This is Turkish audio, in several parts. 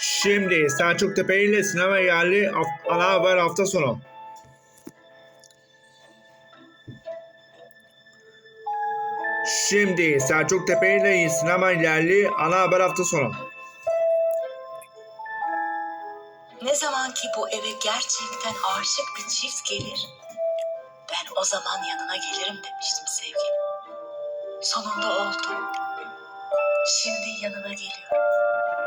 Şimdi Selçuk Tepe ile sinema yerli ana haber hafta sonu. Şimdi Selçuk Tepe ile sinema yerli ana haber hafta sonu. Ne zaman ki bu eve gerçekten aşık bir çift gelir, ben o zaman yanına gelirim demiştim sevgilim. Sonunda oldu. Şimdi yanına geliyorum.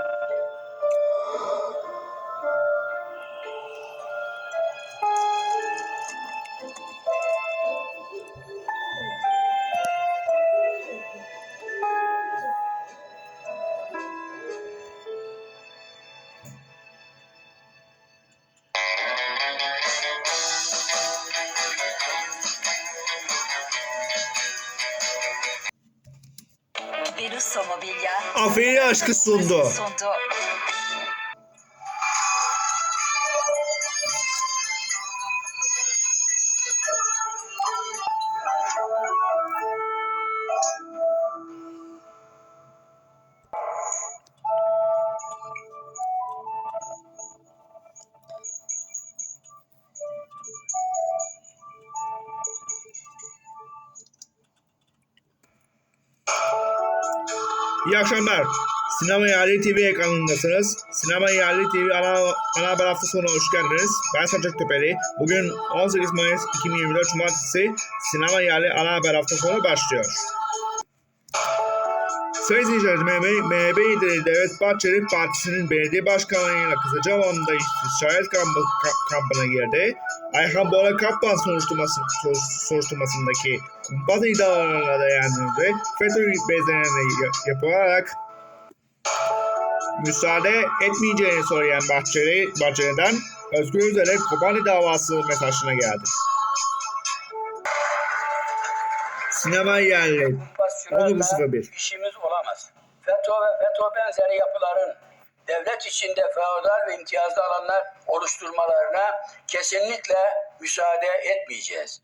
Venusto Mobilya Aferi aşkı sundu. sundu. İyi akşamlar. Sinema Yerli TV ekranındasınız. Sinema Yerli TV ana, ana haber hafta sonu hoş geldiniz. Ben Selçuk Tepeli. Bugün 18 Mayıs 2024 Cumartesi Sinema Yerli ana haber hafta sonu başlıyor. Sayın izleyiciler, MHP, MHP lideri Devlet Bahçeli Partisi'nin belediye başkanlığıyla alanda şahit kampı, ka- kampına girdi. Ayhan Bora Kaplan soruşturması, sor- soruşturmasındaki kumpas iddialarına dayanıldı. FETÖ bezlerini yapılarak müsaade etmeyeceğini söyleyen Bahçeli, Bahçeli'den Özgür Özel'e Kobani davası mesajına geldi. Sinema yerli Motivasyonlarla 19.01 işimiz olamaz. FETÖ ve FETÖ benzeri yapıların devlet içinde feodal ve imtiyazlı alanlar oluşturmalarına kesinlikle müsaade etmeyeceğiz.